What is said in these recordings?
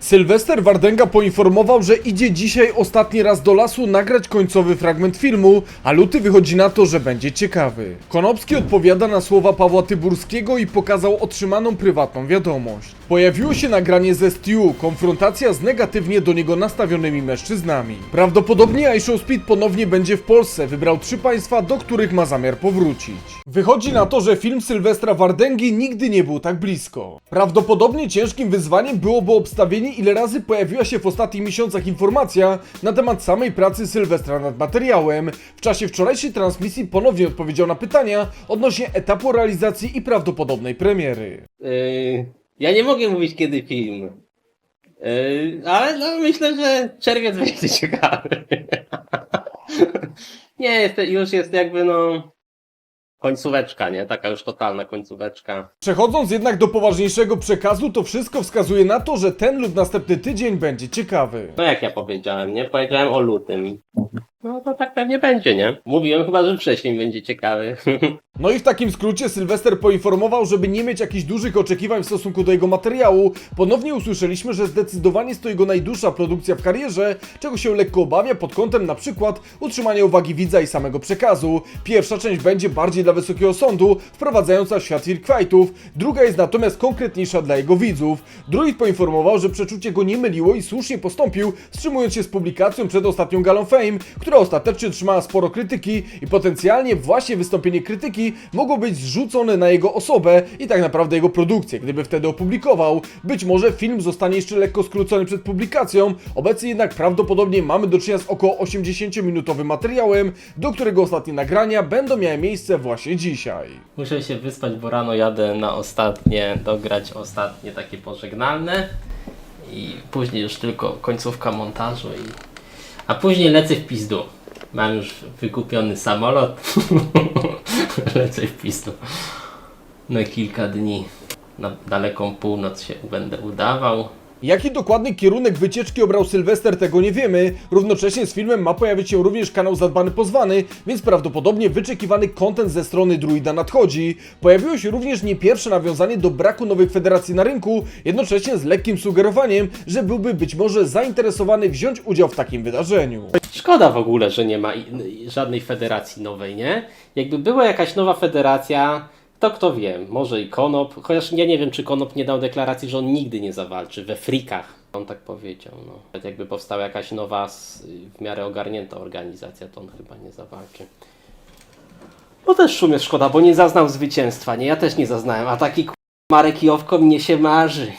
Sylwester Wardenga poinformował, że idzie dzisiaj ostatni raz do lasu nagrać końcowy fragment filmu, a luty wychodzi na to, że będzie ciekawy. Konopski odpowiada na słowa Pawła Tyburskiego i pokazał otrzymaną prywatną wiadomość. Pojawiło się nagranie ze Stu, konfrontacja z negatywnie do niego nastawionymi mężczyznami. Prawdopodobnie iShow Speed ponownie będzie w Polsce, wybrał trzy państwa, do których ma zamiar powrócić. Wychodzi na to, że film Sylwestra Wardęgi nigdy nie był tak blisko. Prawdopodobnie ciężkim wyzwaniem byłoby obstawienie, ile razy pojawiła się w ostatnich miesiącach informacja na temat samej pracy Sylwestra nad materiałem. W czasie wczorajszej transmisji ponownie odpowiedział na pytania odnośnie etapu realizacji i prawdopodobnej premiery. Yy, ja nie mogę mówić kiedy film. Yy, ale no, myślę, że czerwiec będzie ciekawy. nie, jest, już jest jakby no końcóweczka, nie? Taka już totalna końcóweczka. Przechodząc jednak do poważniejszego przekazu, to wszystko wskazuje na to, że ten lub następny tydzień będzie ciekawy. No jak ja powiedziałem, nie? Powiedziałem o lutym. No to tak pewnie będzie, nie? Mówiłem chyba, że wcześniej będzie ciekawy. No i w takim skrócie Sylwester poinformował, żeby nie mieć jakichś dużych oczekiwań w stosunku do jego materiału. Ponownie usłyszeliśmy, że zdecydowanie jest to jego najdłuższa produkcja w karierze, czego się lekko obawia pod kątem na przykład utrzymania uwagi widza i samego przekazu. Pierwsza część będzie bardziej dla wysokiego sądu, wprowadzająca w świat Fightów, druga jest natomiast konkretniejsza dla jego widzów. Druid poinformował, że przeczucie go nie myliło i słusznie postąpił, wstrzymując się z publikacją przed ostatnią galą Fame, która ostatecznie otrzymała sporo krytyki i potencjalnie właśnie wystąpienie krytyki mogło być zrzucone na jego osobę i tak naprawdę jego produkcję, gdyby wtedy opublikował. Być może film zostanie jeszcze lekko skrócony przed publikacją, obecnie jednak prawdopodobnie mamy do czynienia z około 80-minutowym materiałem, do którego ostatnie nagrania będą miały miejsce właśnie dzisiaj. Muszę się wyspać, bo rano jadę na ostatnie, dograć ostatnie takie pożegnalne i później już tylko końcówka montażu i... A później lecę w pizdu. Mam już wykupiony samolot. lecę w pizdu. Na kilka dni. Na daleką północ się będę udawał. Jaki dokładny kierunek wycieczki obrał Sylwester, tego nie wiemy. Równocześnie z filmem ma pojawić się również kanał Zadbany Pozwany, więc prawdopodobnie wyczekiwany content ze strony Druida nadchodzi. Pojawiło się również nie pierwsze nawiązanie do braku nowych federacji na rynku, jednocześnie z lekkim sugerowaniem, że byłby być może zainteresowany wziąć udział w takim wydarzeniu. Szkoda w ogóle, że nie ma żadnej federacji nowej, nie? Jakby była jakaś nowa federacja, to kto wie, może i Konop, chociaż ja nie wiem, czy Konop nie dał deklaracji, że on nigdy nie zawalczy we frikach. On tak powiedział, no. Jakby powstała jakaś nowa, w miarę ogarnięta organizacja, to on chyba nie zawalczy. No też w szkoda, bo nie zaznał zwycięstwa, nie? Ja też nie zaznałem, a taki Marek Jowko mnie się marzy.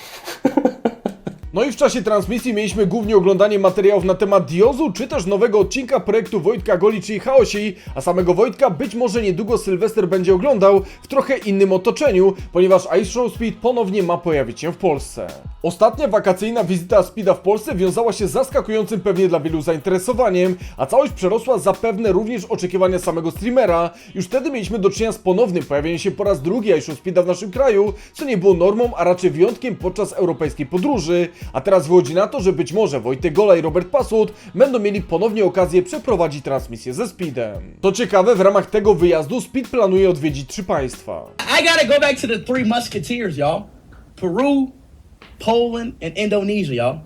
No i w czasie transmisji mieliśmy głównie oglądanie materiałów na temat Diozu, czy też nowego odcinka projektu Wojtka Goli, czyli Chaosi, a samego Wojtka być może niedługo Sylwester będzie oglądał w trochę innym otoczeniu, ponieważ Ice Show Speed ponownie ma pojawić się w Polsce. Ostatnia wakacyjna wizyta Speeda w Polsce wiązała się z zaskakującym pewnie dla wielu zainteresowaniem, a całość przerosła zapewne również oczekiwania samego streamera. Już wtedy mieliśmy do czynienia z ponownym pojawieniem się po raz drugi Show Speeda w naszym kraju, co nie było normą, a raczej wyjątkiem podczas europejskiej podróży. A teraz wychodzi na to, że być może Wojtek Gola i Robert Pasut będą mieli ponownie okazję przeprowadzić transmisję ze Speedem. To ciekawe, w ramach tego wyjazdu Speed planuje odwiedzić trzy państwa. I gotta go back to the three musketeers, y'all. Peru, Poland, and Indonesia, y'all.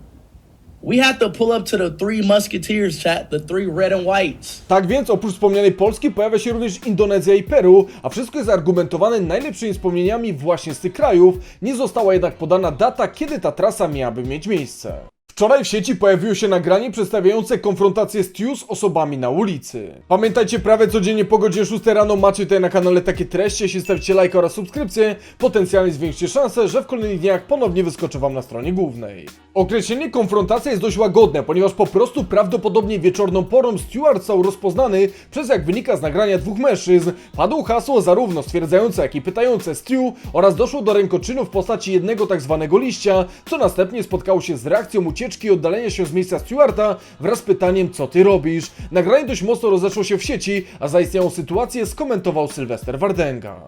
We have to pull up to the three musketeers, chat, the three red and whites. Tak więc oprócz wspomnianej Polski pojawia się również Indonezja i Peru, a wszystko jest argumentowane najlepszymi wspomnieniami właśnie z tych krajów. Nie została jednak podana data, kiedy ta trasa miałaby mieć miejsce. Wczoraj w sieci pojawiło się nagranie przedstawiające konfrontację Stu z osobami na ulicy. Pamiętajcie, prawie codziennie po godzinie 6 rano macie tutaj na kanale takie treści, jeśli stawicie lajka oraz subskrypcję, potencjalnie zwiększcie szanse, że w kolejnych dniach ponownie wyskoczę wam na stronie głównej. Określenie konfrontacja jest dość łagodne, ponieważ po prostu prawdopodobnie wieczorną porą Stewart został rozpoznany przez, jak wynika z nagrania dwóch mężczyzn, padło hasło zarówno stwierdzające, jak i pytające Stu oraz doszło do rękoczynu w postaci jednego tak zwanego liścia, co następnie spotkało się z reakcją ucieczki i oddalenia się z miejsca Stewarta wraz z pytaniem, co ty robisz. Nagranie dość mocno rozeszło się w sieci, a zaistniałą sytuację skomentował Sylwester Wardenga.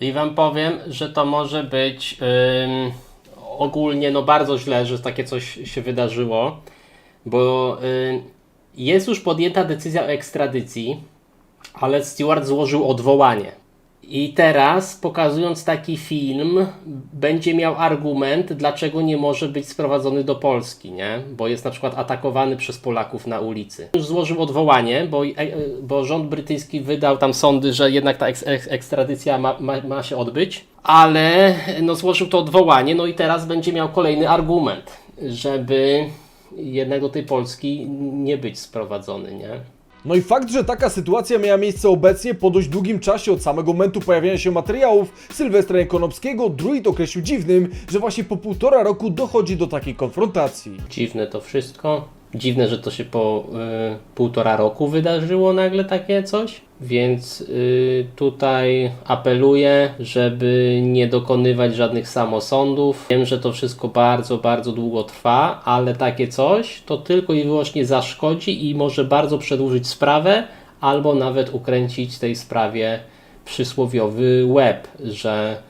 I wam powiem, że to może być ym, ogólnie no bardzo źle, że takie coś się wydarzyło, bo jest już podjęta decyzja o ekstradycji, ale Stewart złożył odwołanie. I teraz, pokazując taki film, będzie miał argument, dlaczego nie może być sprowadzony do Polski, nie? Bo jest na przykład atakowany przez Polaków na ulicy. Już złożył odwołanie, bo, e, bo rząd brytyjski wydał tam sądy, że jednak ta eks, eks, ekstradycja ma, ma, ma się odbyć, ale no, złożył to odwołanie, no i teraz będzie miał kolejny argument, żeby jednak do tej Polski nie być sprowadzony, nie? No i fakt, że taka sytuacja miała miejsce obecnie po dość długim czasie od samego momentu pojawienia się materiałów Sylwestra Konopskiego, druid określił dziwnym, że właśnie po półtora roku dochodzi do takiej konfrontacji. Dziwne to wszystko. Dziwne, że to się po y, półtora roku wydarzyło nagle takie coś. Więc y, tutaj apeluję, żeby nie dokonywać żadnych samosądów. Wiem, że to wszystko bardzo, bardzo długo trwa, ale takie coś to tylko i wyłącznie zaszkodzi i może bardzo przedłużyć sprawę, albo nawet ukręcić tej sprawie przysłowiowy łeb, że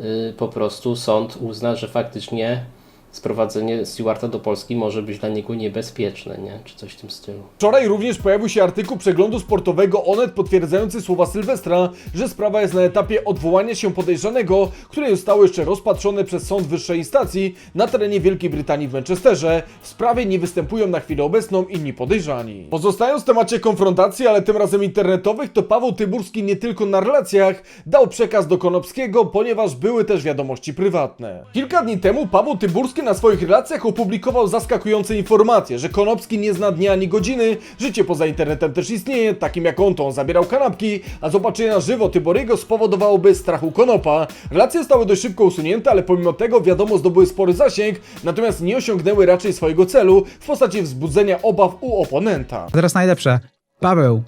y, po prostu sąd uzna, że faktycznie sprowadzenie Stewarta do Polski może być dla niego niebezpieczne, nie? Czy coś w tym stylu. Wczoraj również pojawił się artykuł przeglądu sportowego Onet potwierdzający słowa Sylwestra, że sprawa jest na etapie odwołania się podejrzanego, które zostało jeszcze rozpatrzone przez sąd wyższej instancji na terenie Wielkiej Brytanii w Manchesterze. W sprawie nie występują na chwilę obecną inni podejrzani. Pozostając w temacie konfrontacji, ale tym razem internetowych, to Paweł Tyburski nie tylko na relacjach dał przekaz do Konopskiego, ponieważ były też wiadomości prywatne. Kilka dni temu Paweł Tyburski na swoich relacjach opublikował zaskakujące informacje, że Konopski nie zna dnia ani godziny, życie poza internetem też istnieje, takim jak on to on zabierał kanapki, a zobaczenie na żywo Tyboriego spowodowałoby strachu Konopa. Relacje zostały dość szybko usunięte, ale pomimo tego wiadomo zdobyły spory zasięg, natomiast nie osiągnęły raczej swojego celu w postaci wzbudzenia obaw u oponenta. Teraz najlepsze. Paweł,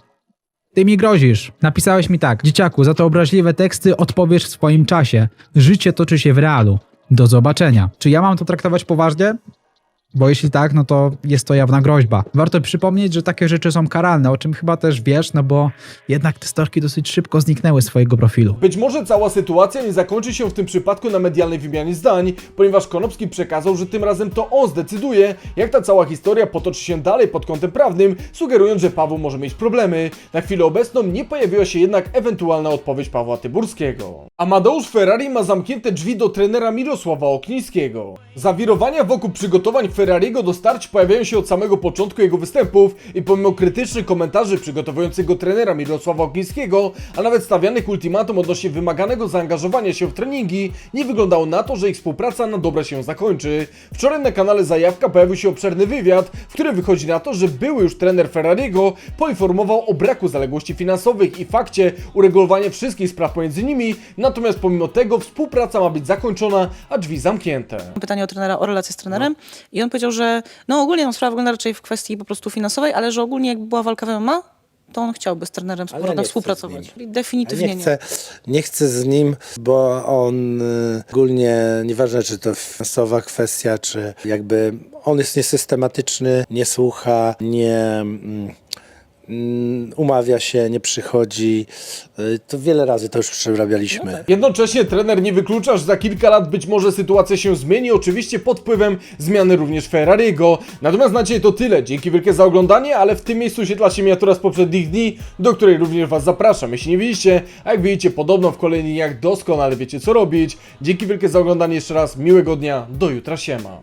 ty mi grozisz. Napisałeś mi tak. Dzieciaku, za te obraźliwe teksty odpowiesz w swoim czasie. Życie toczy się w realu. Do zobaczenia. Czy ja mam to traktować poważnie? Bo jeśli tak, no to jest to jawna groźba. Warto przypomnieć, że takie rzeczy są karalne, o czym chyba też wiesz, no bo jednak te storki dosyć szybko zniknęły z swojego profilu. Być może cała sytuacja nie zakończy się w tym przypadku na medialnej wymianie zdań, ponieważ Konopski przekazał, że tym razem to on zdecyduje, jak ta cała historia potoczy się dalej pod kątem prawnym, sugerując, że Paweł może mieć problemy. Na chwilę obecną nie pojawiła się jednak ewentualna odpowiedź Pawła Tyburskiego. Amadeusz Ferrari ma zamknięte drzwi do trenera Mirosława Oknińskiego. Zawirowania wokół przygotowań Ferrariego do starć pojawiają się od samego początku jego występów i pomimo krytycznych komentarzy przygotowującego trenera Mirosława Oknińskiego, a nawet stawianych ultimatum odnośnie wymaganego zaangażowania się w treningi, nie wyglądało na to, że ich współpraca na dobre się zakończy. Wczoraj na kanale Zajawka pojawił się obszerny wywiad, w którym wychodzi na to, że były już trener Ferrariego poinformował o braku zaległości finansowych i fakcie uregulowania wszystkich spraw pomiędzy nimi, natomiast pomimo tego współpraca ma być zakończona, a drzwi zamknięte. pytanie o trenera, o relację z trenerem i on powiedział, że no ogólnie no, sprawa wygląda raczej w kwestii po prostu finansowej, ale że ogólnie jakby była walka w MMA, to on chciałby z trenerem powrotem nie chce z współpracować. nim. Definitywnie nie chcę, nie chcę z nim, bo on y, ogólnie, nieważne czy to finansowa kwestia, czy jakby on jest niesystematyczny, nie słucha, nie mm, umawia się, nie przychodzi. Y, To wiele razy to już przerabialiśmy. Jednocześnie trener nie wyklucza, że za kilka lat być może sytuacja się zmieni, oczywiście pod wpływem zmiany również Ferrariego. Natomiast na dzisiaj to tyle. Dzięki wielkie za oglądanie, ale w tym miejscu świetla się miniatura z poprzednich dni, do której również Was zapraszam. Jeśli nie widzicie, a jak widzicie podobno w kolejnych dniach doskonale wiecie co robić. Dzięki wielkie za oglądanie jeszcze raz, miłego dnia, do jutra, siema.